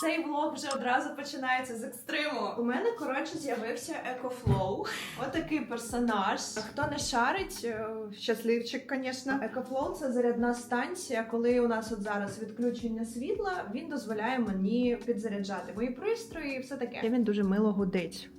Цей влог вже одразу починається з екстриму. У мене коротше з'явився екофлоу. Отакий персонаж. Хто не шарить, е, щасливчик, звісно. Екофлоу це зарядна станція. Коли у нас от зараз відключення світла, він дозволяє мені підзаряджати мої пристрої і все таке. Він дуже мило гудить.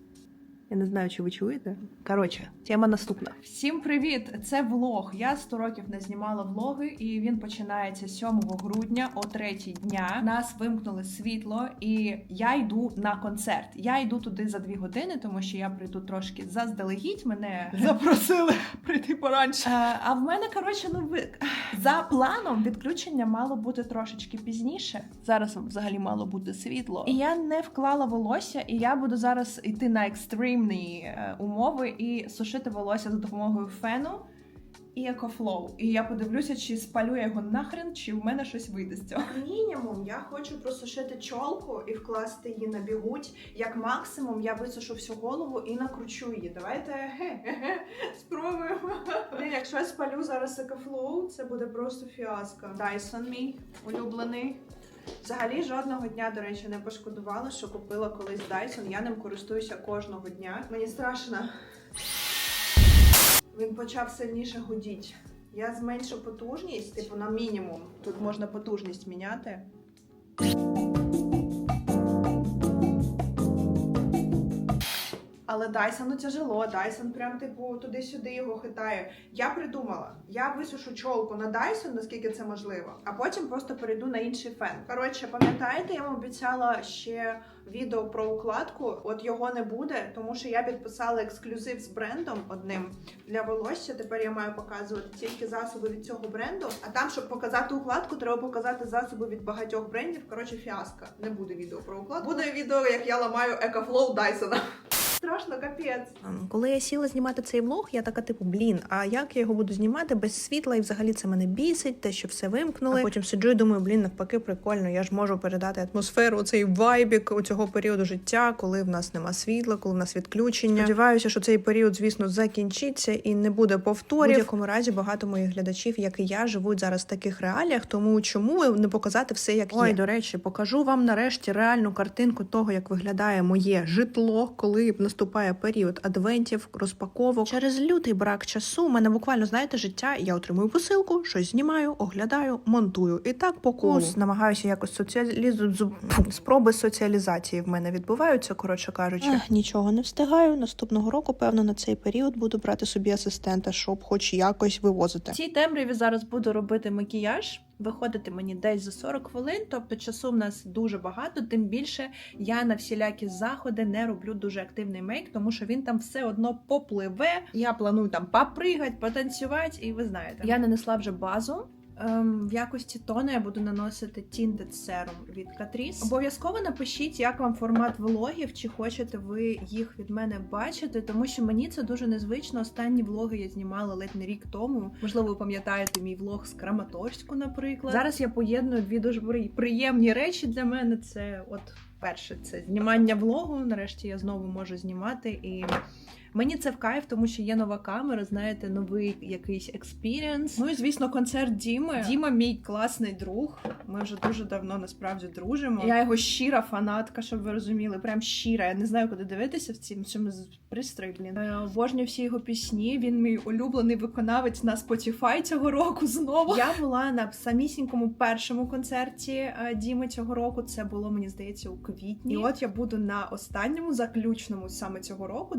Я не знаю, чи ви чуєте. Коротше, тема наступна. Всім привіт! Це влог. Я 100 років не знімала влоги, і він починається 7 грудня о 3 дня. Нас вимкнули світло, і я йду на концерт. Я йду туди за 2 години, тому що я прийду трошки заздалегідь. Мене запросили прийти поранше. А в мене коротше, ну ви за планом відключення мало бути трошечки пізніше. Зараз взагалі мало бути світло. І я не вклала волосся, і я буду зараз йти на екстримні е, умови і сушити волосся за допомогою фену і екофлоу. І я подивлюся, чи спалю я його нахрен, чи в мене щось вийде з цього. Мінімум, я хочу просушити чолку і вкласти її на бігуть. Як максимум, я висушу всю голову і накручу її. Давайте спробуємо. Якщо я спалю зараз екофлоу, це буде просто фіаско. Dyson мій улюблений. Взагалі жодного дня, до речі, не пошкодувала, що купила колись Dyson. Я ним користуюся кожного дня. Мені страшно. Він почав сильніше гудіти. Я зменшу потужність, типу на мінімум. Тут можна потужність міняти. Але Дайсону тяжело, Дайсон прям типу туди-сюди його хитає. Я придумала, я висушу чолку на Дайсон, наскільки це можливо, а потім просто перейду на інший фен. Коротше, пам'ятаєте, я вам обіцяла ще відео про укладку. От його не буде, тому що я підписала ексклюзив з брендом одним для волосся. Тепер я маю показувати тільки засоби від цього бренду. А там, щоб показати укладку, треба показати засоби від багатьох брендів. Коротше, фіаско. Не буде відео про укладку. Буде відео, як я ламаю екофлоу Дайсона. Страшно, капець. Ем, Коли я сіла знімати цей влог, я така, типу, блін, а як я його буду знімати без світла? І взагалі це мене бісить, те, що все вимкнули. А потім сиджу і думаю, блін, навпаки, прикольно. Я ж можу передати атмосферу, цей вайбік у цього періоду життя, коли в нас нема світла, коли в нас відключення. Сподіваюся, що цей період, звісно, закінчиться і не буде повторів. В будь-якому разі багато моїх глядачів, як і я, живуть зараз в таких реаліях. Тому чому не показати все як Ой, є? До речі, покажу вам нарешті реальну картинку того, як виглядає моє житло, коли наступає період адвентів, розпаковок. Через лютий брак часу у мене буквально знаєте життя. Я отримую посилку, щось знімаю, оглядаю, монтую. І так по колу. намагаюся якось соціалізу спроби соціалізації в мене відбуваються. Коротше кажучи, нічого не встигаю. Наступного року, певно, на цей період буду брати собі асистента, щоб хоч якось вивозити. В цій темряві зараз буду робити макіяж. Виходити мені десь за 40 хвилин, тобто часу в нас дуже багато, тим більше я на всілякі заходи не роблю дуже активний мейк, тому що він там все одно попливе. Я планую там попригати, потанцювати, і ви знаєте. Я нанесла вже базу. Ем, в якості тону я буду наносити Tinted Serum від Catrice. Обов'язково напишіть, як вам формат влогів, чи хочете ви їх від мене бачити, тому що мені це дуже незвично. Останні влоги я знімала ледь не рік тому. Можливо, ви пам'ятаєте мій влог з Краматорську, наприклад. Зараз я поєдную дві дуже приємні речі для мене. Це от перше, це знімання влогу. Нарешті я знову можу знімати і. Мені це в кайф, тому що є нова камера, знаєте, новий якийсь експірієнс. Ну і звісно, концерт Діми. Діма мій класний друг. Ми вже дуже давно насправді дружимо. Я його щира фанатка, щоб ви розуміли. Прям щира. Я не знаю, куди дивитися в цім цьому пристрої. Блін. Я обожнюю всі його пісні. Він мій улюблений виконавець на Spotify цього року знову. Я була на самісінькому першому концерті е, Діми цього року. Це було, мені здається, у квітні. І от я буду на останньому заключному саме цього року,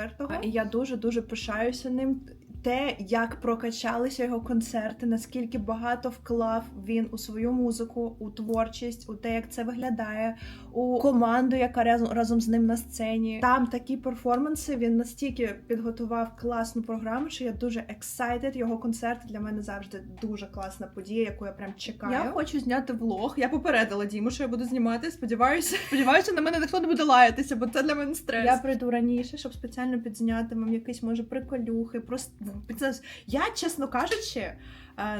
24-го. І я дуже дуже пишаюся ним. Те, як прокачалися його концерти, наскільки багато вклав він у свою музику, у творчість, у те, як це виглядає, у команду, яка разом, разом з ним на сцені. Там такі перформанси. Він настільки підготував класну програму, що я дуже excited. Його концерт для мене завжди дуже класна подія, яку я прям чекаю. Я хочу зняти влог. Я попередила Діму, що я буду знімати. Сподіваюся, сподіваюся, на мене ніхто не буде лаятися, бо це для мене стрес. Я прийду раніше, щоб спеціально підзняти вам якісь може приколюхи. Просто я, чесно кажучи. е,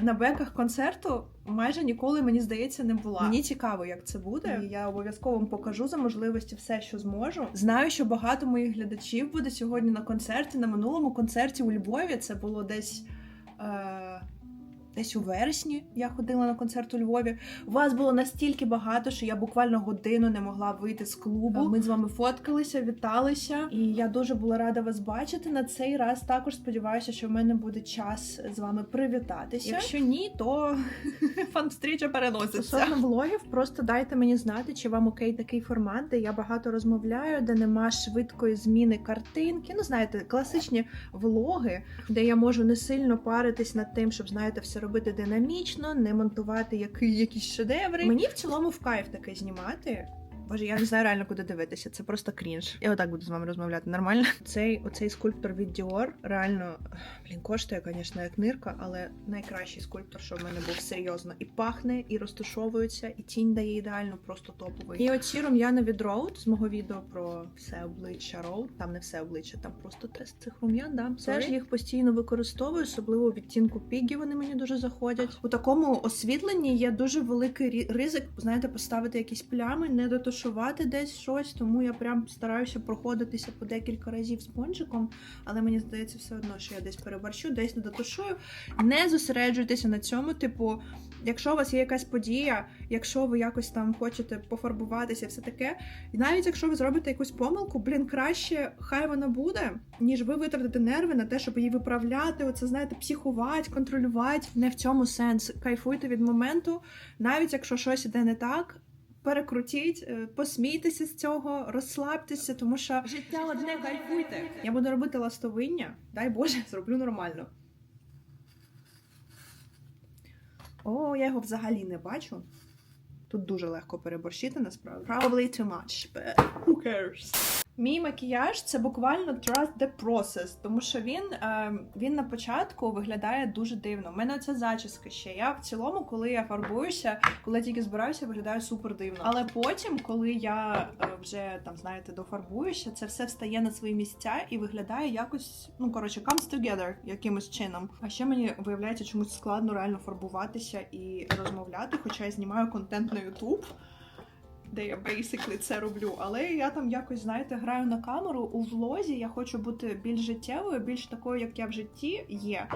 На беках концерту майже ніколи мені здається не була. Мені цікаво, як це буде. І я обов'язково вам покажу за можливості все, що зможу. Знаю, що багато моїх глядачів буде сьогодні на концерті. На минулому концерті у Львові це було десь. Е... десь у вересні я ходила на концерт у Львові. Вас було настільки багато, що я буквально годину не могла вийти з клубу. Ми з вами фоткалися, віталися, і я дуже була рада вас бачити. На цей раз також сподіваюся, що в мене буде час з вами привітатися. Якщо ні, то фан-встріча переноситься. Стосовно влогів, просто дайте мені знати, чи вам окей такий формат, де я багато розмовляю, де нема швидкої зміни картинки. Ну, знаєте, класичні влоги, де я можу не сильно паритись над тим, щоб знаєте, все робити динамічно, не монтувати які, якісь шедеври. Мені в цілому в кайф таке знімати. Боже, я не знаю реально куди дивитися. Це просто крінж. Я отак буду з вами розмовляти нормально. Цей оцей скульптор від Dior реально блін, коштує, звісно, як нирка, але найкращий скульптор, що в мене був серйозно. І пахне, і розташовується, і тінь дає ідеально, просто топовий. І оці рум'яна від Road з мого відео про все обличчя Road. Там не все обличчя, там просто тест цих рум'ян. Да. Теж їх постійно використовую, особливо відтінку пігі. Вони мені дуже заходять. У такому освітленні є дуже великий ризик, знаєте, поставити якісь плями, не дотушувати десь щось. Тому я прям стараюся проходитися по декілька разів спонжиком, але мені здається все одно, що я десь переборщу, десь не дотушую. Не зосереджуйтеся на цьому. Типу, якщо у вас є якась подія, якщо ви якось там хочете пофарбуватися, все таке. І навіть якщо ви зробите якусь помилку, блін, краще хай вона буде, ніж ви витратите нерви на те, щоб її виправляти. Оце знаєте, психувати, контролювати. Не в цьому сенс. Кайфуйте від моменту, навіть якщо щось іде не так. Перекрутіть, е, посмійтеся з цього, розслабтеся, тому що життя одне кайфуйте. Я буду робити ластовиння, дай Боже, зроблю нормально. О, я його взагалі не бачу. Тут дуже легко переборщити насправді. Probably too much, but who cares? Мій макіяж це буквально trust the process, тому що він, е, він на початку виглядає дуже дивно. У мене ця зачіска ще. Я в цілому, коли я фарбуюся, коли я тільки збираюся, виглядаю супер дивно. Але потім, коли я е, вже там, знаєте, дофарбуюся, це все встає на свої місця і виглядає якось, ну коротше, comes together якимось чином. А ще мені виявляється чомусь складно реально фарбуватися і розмовляти, хоча я знімаю контент на YouTube де я basically це роблю. Але я там якось, знаєте, граю на камеру у влозі. Я хочу бути більш життєвою, більш такою, як я в житті є.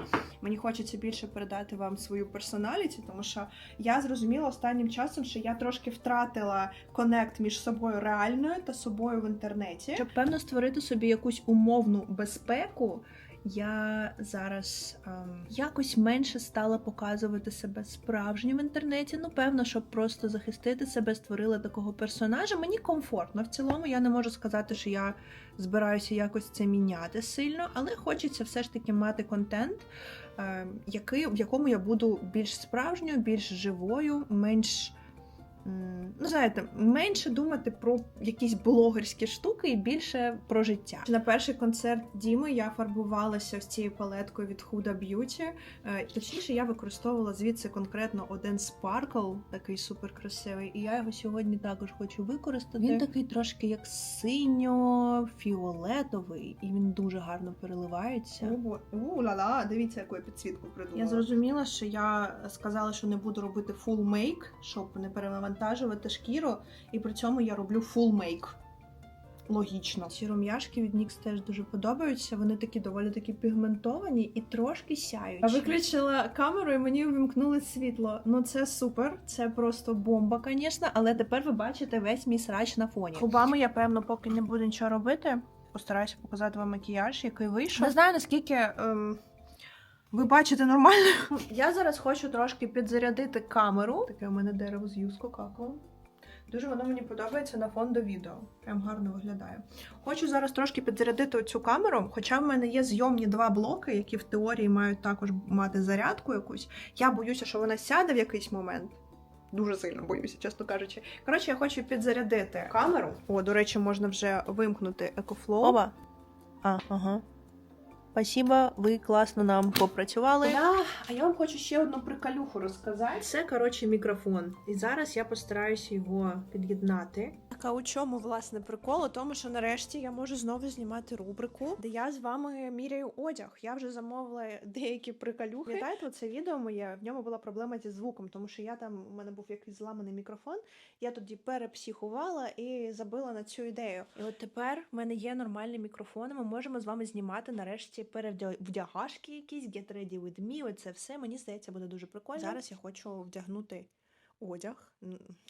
Мені хочеться більше передати вам свою персоналіті, тому що я зрозуміла останнім часом, що я трошки втратила конект між собою реальною та собою в інтернеті. Щоб певно створити собі якусь умовну безпеку. Я зараз ем, якось менше стала показувати себе справжнім в інтернеті. Ну, певно, щоб просто захистити себе, створила такого персонажа. Мені комфортно. В цілому я не можу сказати, що я збираюся якось це міняти сильно, але хочеться все ж таки мати контент, ем, який, в якому я буду більш справжньою, більш живою, менш. Ну, знаєте, менше думати про якісь блогерські штуки і більше про життя. На перший концерт Діми я фарбувалася з цією палеткою від Huda Beauty. Е, Точніше, я використовувала звідси конкретно один спаркл, такий супер красивий, і я його сьогодні також хочу використати. Він такий трошки як синьо-фіолетовий, і він дуже гарно переливається. У ла-ла, дивіться, яку я підсвітку придумала. Я зрозуміла, що я сказала, що не буду робити фул мейк, щоб не перевантажувати шкіру, і при цьому я роблю фул мейк. Логічно. Ці рум'яшки від NYX теж дуже подобаються. Вони такі доволі такі пігментовані і трошки сяючі. Я виключила камеру і мені увімкнули світло. Ну це супер, це просто бомба, звісно, але тепер ви бачите весь мій срач на фоні. Губами я, певно, поки не буду нічого робити. Постараюся показати вам макіяж, який вийшов. Не знаю, наскільки. Ем... Ви бачите нормально? Я зараз хочу трошки підзарядити камеру. Таке у мене дерево з юско какао. Дуже воно мені подобається на фон до відео. Прям гарно виглядає. Хочу зараз трошки підзарядити цю камеру, хоча в мене є зйомні два блоки, які в теорії мають також мати зарядку якусь. Я боюся, що вона сяде в якийсь момент. Дуже сильно боюся, чесно кажучи. Коротше, я хочу підзарядити камеру. О, до речі, можна вже вимкнути екофлоу. Оба. А, ага. Спасибо, ви класно нам попрацювали. Да, а я вам хочу ще одну приколюху розказати. Це, коротше, мікрофон. І зараз я постараюся його під'єднати. Ласка, у чому власне прикол? У тому, що нарешті я можу знову знімати рубрику, де я з вами міряю одяг. Я вже замовила деякі приколюхи. Пам'ятаєте, це відео моє в ньому була проблема зі звуком, тому що я там у мене був якийсь зламаний мікрофон. Я тоді перепсихувала і забила на цю ідею. І от тепер в мене є нормальний мікрофон. Ми можемо з вами знімати нарешті перевдягашки якісь, get ready with me. Оце все мені здається буде дуже прикольно. Зараз я хочу вдягнути одяг,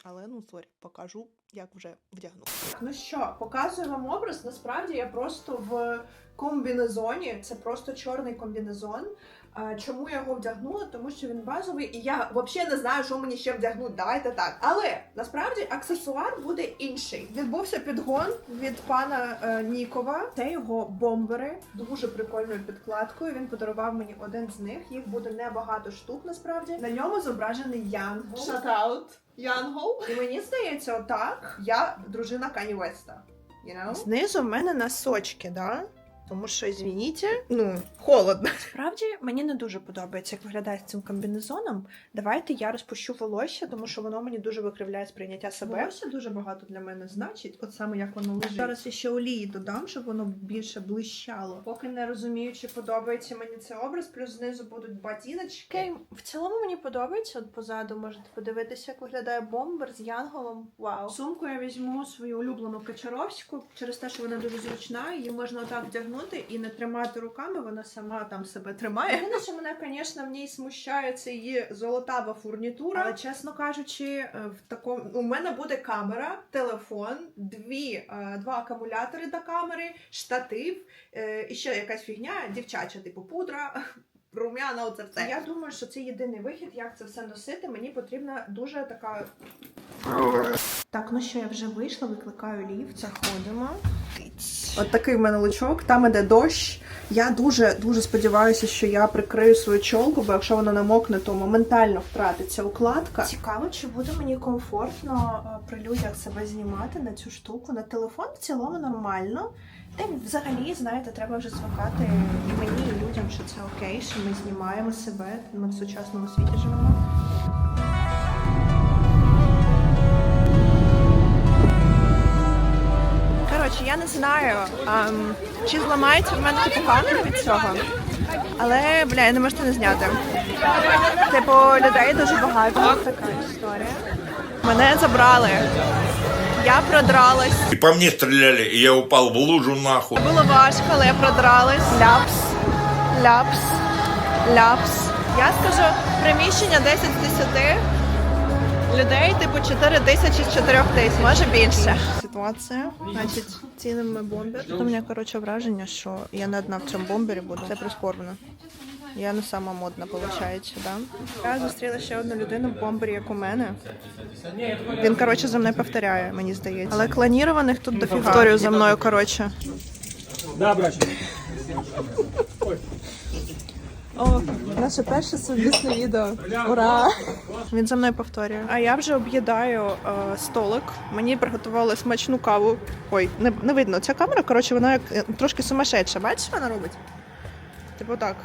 але ну сорі, покажу, як вже вдягну. Ну що, показую вам образ. Насправді я просто в комбінезоні. Це просто чорний комбінезон. А, Чому я його вдягнула? Тому що він базовий, і я взагалі не знаю, що мені ще вдягнути. Давайте так. Але насправді аксесуар буде інший. Відбувся підгон від пана е, Нікова. Це його бомбери дуже прикольною підкладкою. Він подарував мені один з них. Їх буде небагато штук. Насправді на ньому зображений Янгол. Шатаут Янгол. І мені здається, отак я дружина Кані Веста. You know? Знизу в мене носочки, да? Тому що, звініть, ну, холодно. Справді мені не дуже подобається, як виглядає з цим комбінезоном. Давайте я розпущу волосся, тому що воно мені дуже викривляє сприйняття себе. Волосся дуже багато для мене значить, от саме як воно лежить. Зараз я ще олії додам, щоб воно більше блищало. Поки не розумію, чи подобається мені цей образ, плюс знизу будуть ботиночки. В цілому мені подобається. От позаду можете подивитися, як виглядає бомбер з янголом. Вау. Сумку я візьму свою улюблену качаровську через те, що вона дуже зручна. Її можна отак вдягнути і не тримати руками. Вона сама там себе тримає. Єдине, що мене, звісно, в ній смущає, це її золотава фурнітура. Але чесно кажучи, е, в такому у мене буде камера, телефон, дві, е, два акумулятори до камери, штатив е, і ще якась фігня, дівчача, типу пудра. Рум'яна, оце все. Я думаю, що це єдиний вихід, як це все носити. Мені потрібна дуже така. Так, ну що, я вже вийшла, викликаю ліфт, заходимо. От такий в мене лучок, там іде дощ. Я дуже дуже сподіваюся, що я прикрию свою чолку, бо якщо вона намокне, то моментально втратиться укладка. Цікаво, чи буде мені комфортно е, при людях себе знімати на цю штуку. На телефон в цілому нормально. Та взагалі, знаєте, треба вже звикати і мені, і людям, що це окей, що ми знімаємо себе. Ми в сучасному світі живемо. Коротше, я не знаю, ем, чи зламається в мене типу камера від цього. Але, бля, я не можу це не зняти. Типу, людей дуже багато. Така історія. Мене забрали. Я продралась. И по мне стреляли, и я упал в лужу нахуй. Було важко, але я продралась. Ляпс, ляпс, ляпс. Я скажу, приміщення 10 з 10. Людей, типу, 4 тисячі з 4 тисяч, може більше. Ситуація, значить, цінимо бомбер. Тут у мене, коротше, враження, що я не одна в цьому бомбері буду. Це прискорбно. Я не сама модна, виходить, да? Я зустріла ще одну людину в бомбері, як у мене. Він, коротше, за мною повторяє, мені здається. Але клонірованих тут дофіга. Повторюю за мною, коротше. Да. О, наше перше совмісне відео. Ура! Він за мною повторює. А я вже об'їдаю е, столик. Мені приготували смачну каву. Ой, не, не видно. Ця камера, коротше, вона як е, трошки сумасшедша. Бачиш, що вона робить? Типу так.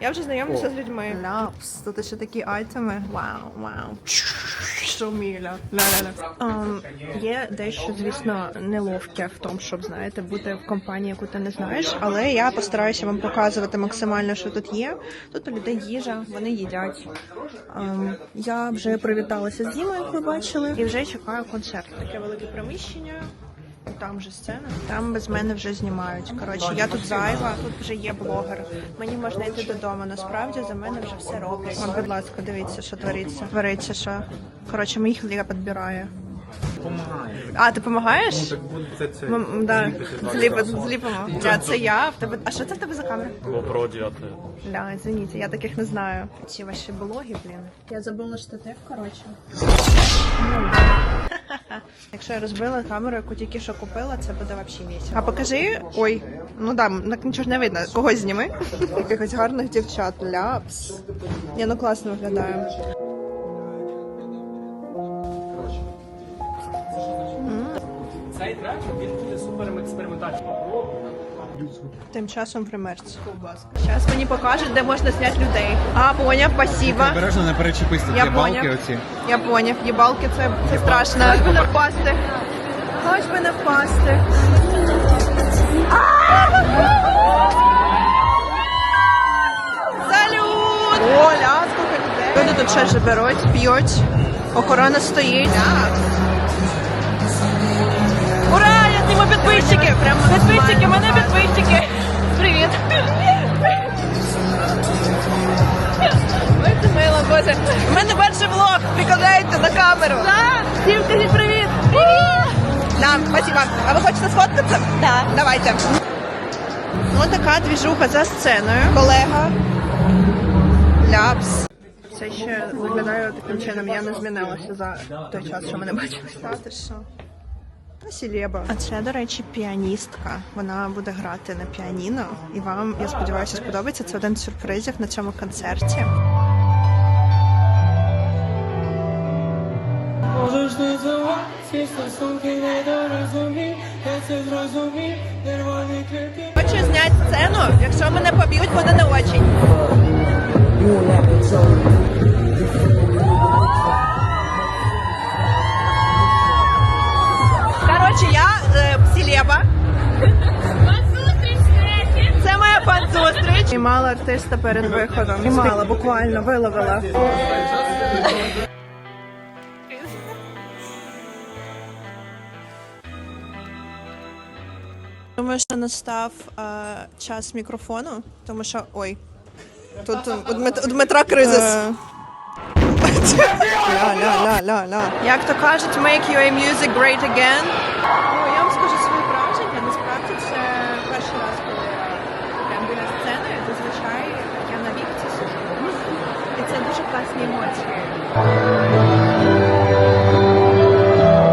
Я вже знайомлюся з людьми. Ляпс, тут ще такі айтеми. Вау, вау. Що міля. Um, є дещо, звісно, неловке в тому, щоб знаєте, бути в компанії, яку ти не знаєш. Але я постараюся вам показувати максимально, що тут є. Тут у людей їжа, вони їдять. Ем, я вже привіталася з Дімою, як ви бачили, і вже чекаю концерт. Таке велике приміщення. Там же сцена. Там без мене вже знімають. Коротше, я тут зайва, тут вже є блогер. Мені можна йти додому. Насправді за мене вже все роблять. Вон, будь ласка, дивіться, що твориться. Твориться, що. Коротше, моїх Ліга підбирає. Помагає. А, ти допомагаєш? Так буде це це. М, Да, зліпи, зліпимо. Да, це я. В тебе. А що це в тебе за камера? GoPro 9. Ля, извините, я таких не знаю. Ці ваші блоги, блін. Я забула штатив, коротше. Якщо я розбила камеру, яку тільки що купила, це буде взагалі місяць. А покажи. Ой, ну да, так нічого ж не видно. Когось зніми. Якихось гарних дівчат. Ляпс. Я ну класно виглядає. Цей трек він буде супер експериментальним. Тим часом в ремерці. Зараз мені покажуть, де можна зняти людей. А, поняв, спасибо. Обережно не перечепись Я балки поняв. оці. Я поняв, їбалки це, це страшно. Не впасти. Хоч би не впасти. Салют! Оля, скільки людей. Люди тут ще ж беруть, п'ють. Охорона стоїть. Ура! Підписчики! Прямо підписчики, мене підписчики! Привіт! Ой, ти мила, боже. У мене перший влог. Прикладайте на камеру. Так, всім скажіть привіт. Привіт. Да, спасибо. А ви хочете сфоткатися? Так. Давайте. Ось така двіжуха за сценою. Колега. Ляпс. Це ще виглядає таким чином. Я не змінилася за той час, що мене бачили. Та що? Сілєба. А це, до речі, піаністка. Вона буде грати на піаніно. І вам, я сподіваюся, сподобається. Це один з сюрпризів на цьому концерті. Можеш не ці стосунки недорозумі, я це зрозумів, нервові клітки. Хочу зняти сцену. Якщо мене поб'ють, буде не очень. Коротше, я е, Селеба. Це моя фан-зустріч. І мала артиста перед виходом. І мала, буквально виловила. Думаю, що настав е, час мікрофону, тому що. Ой. Тут у, у Дмитра кризис. Ля-ля-ля-ля-ля. Як то кажуть, make your music great again. Ну, я вам скажу свої враження. Насправді це перший раз, коли я прям біля сцени. Зазвичай я на вікці сижу. І це дуже класні емоції.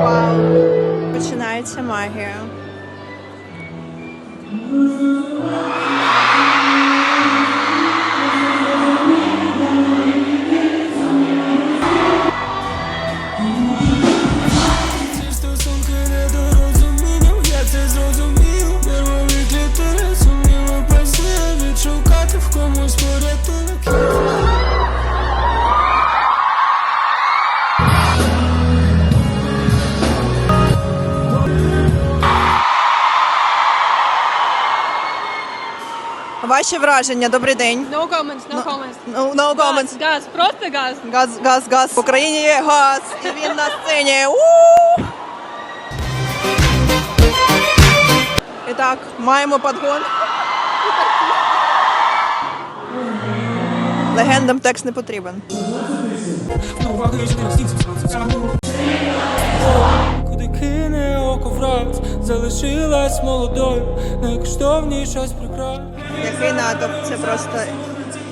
Вау. Починається магія. Ваші враження, добрий день. No comments, no comments. No, no comments. Газ, газ, просто газ. Газ, газ, газ. В Україні є газ. І він на сцені. У! І так, маємо подгон. Легендам текст не потрібен. Куди кине враз, залишилась молодою, найкоштовніша з прикрас. Який натовп, це просто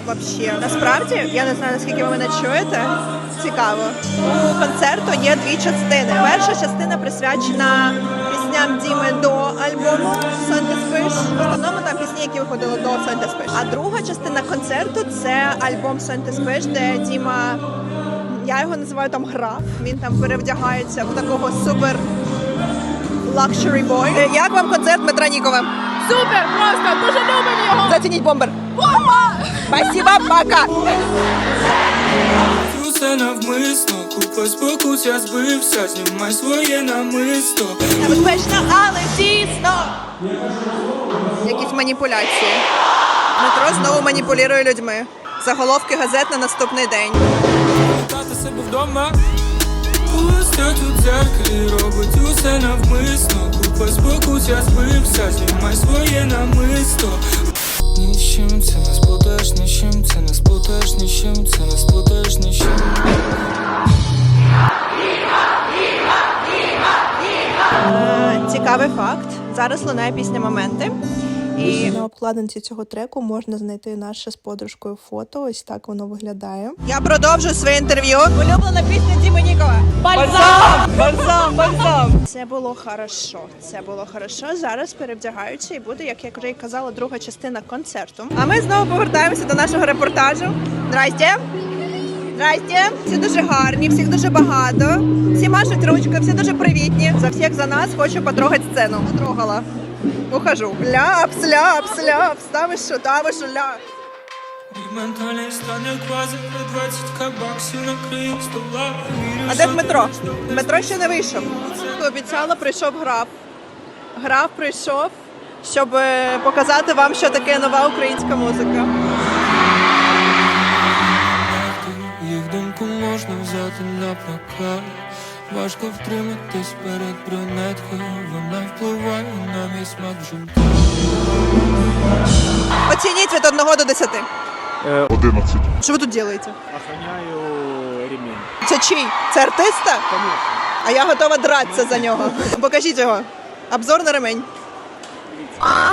вообще. Насправді, я не знаю, наскільки ви мене чуєте. Цікаво. У концерту є дві частини. Перша частина присвячена пісням Діми до альбому Сонте Спиш. В основному там пісні, які виходили до Сонте Спиш. А друга частина концерту це альбом Сонте Спиш, де Діма. Я його називаю там граф. Він там перевдягається в такого супер лакшері бой. Як вам концерт Дмитра Нікова? Супер, просто, дуже любимо його. Зацініть бомбер. Спасибо, пока. Усе навмисно, купа спокус, я збився, знімай своє намисто. Небезпечно, але дійсно. Якісь маніпуляції. Метро знову маніпулює людьми. Заголовки газет на наступний день. Шукати себе вдома. Пустять у дзеркалі, робить усе навмисно. Купа спокус, я збився, знімай своє намисто. Нічим це не сплутаєш, нічим це не сплутаєш, нічим це не сплутаєш, нічим. Е, Цікавий факт. Зараз лунає пісня моменти. І на обкладинці цього треку можна знайти наше з подружкою фото. Ось так воно виглядає. Я продовжую своє інтерв'ю. Улюблена пісня Діми Нікова. Бальзам! Бальзам! Бальзам! Це було хорошо. Це було хорошо. Зараз перевдягаються і буде, як я вже й казала, друга частина концерту. А ми знову повертаємося до нашого репортажу. Здрасте! Здрасте! Всі дуже гарні, всіх дуже багато. Всі машуть ручкою, всі дуже привітні. За всіх за нас хочу потрогати сцену. Потрогала. Ухожу. Ляпс, ляпс, ляпс. Та ви що, та ви що, ляпс. А де Дмитро? точно Дмитро ще не вийшов. Обіцяла, прийшов граф. Граф прийшов, щоб е, показати вам, що таке нова українська музика. Їх думку можна взяти на прокат Важко втриматись перед брюнеткою Вона впливає на мій смак життя Оцініть від 1 до 10. 11. Що ви тут робите? Охраняю ремінь. Це чий? Це артиста? А я готова дратися за нього. Покажіть його. Обзор на ремень. А,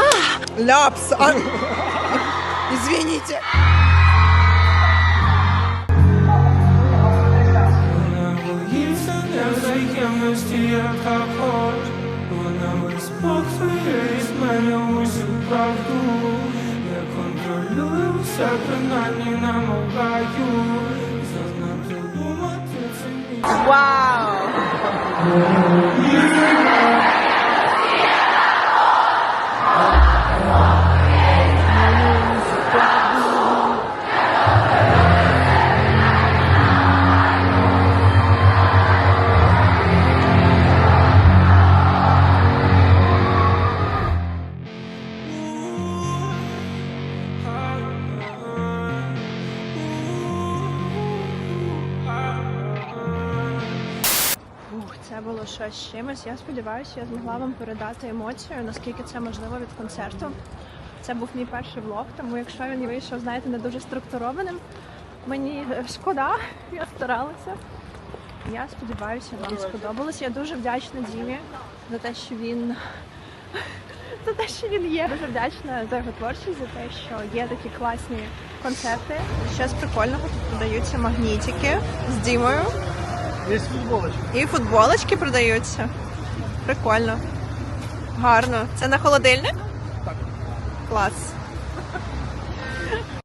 Ляпс. А... Извините. Вона боїться невзаємності, яка хоч Вона виспокоює з мене усю правду Я контролюю все, принаймні намагаю Зазнати думати це було щось чимось. Я сподіваюся, я змогла вам передати емоцію, наскільки це можливо від концерту. Це був мій перший влог, тому якщо він вийшов, знаєте, не дуже структурованим, мені шкода, я старалася. Я сподіваюся, вам сподобалось. Я дуже вдячна Дімі за те, що він за те, що він є. Дуже вдячна за його творчість, за те, що є такі класні концерти. Щось прикольного тут продаються магнітики з Дімою. Є футболочки. І футболочки продаються. Прикольно. Гарно. Це на холодильник? Так. Клас.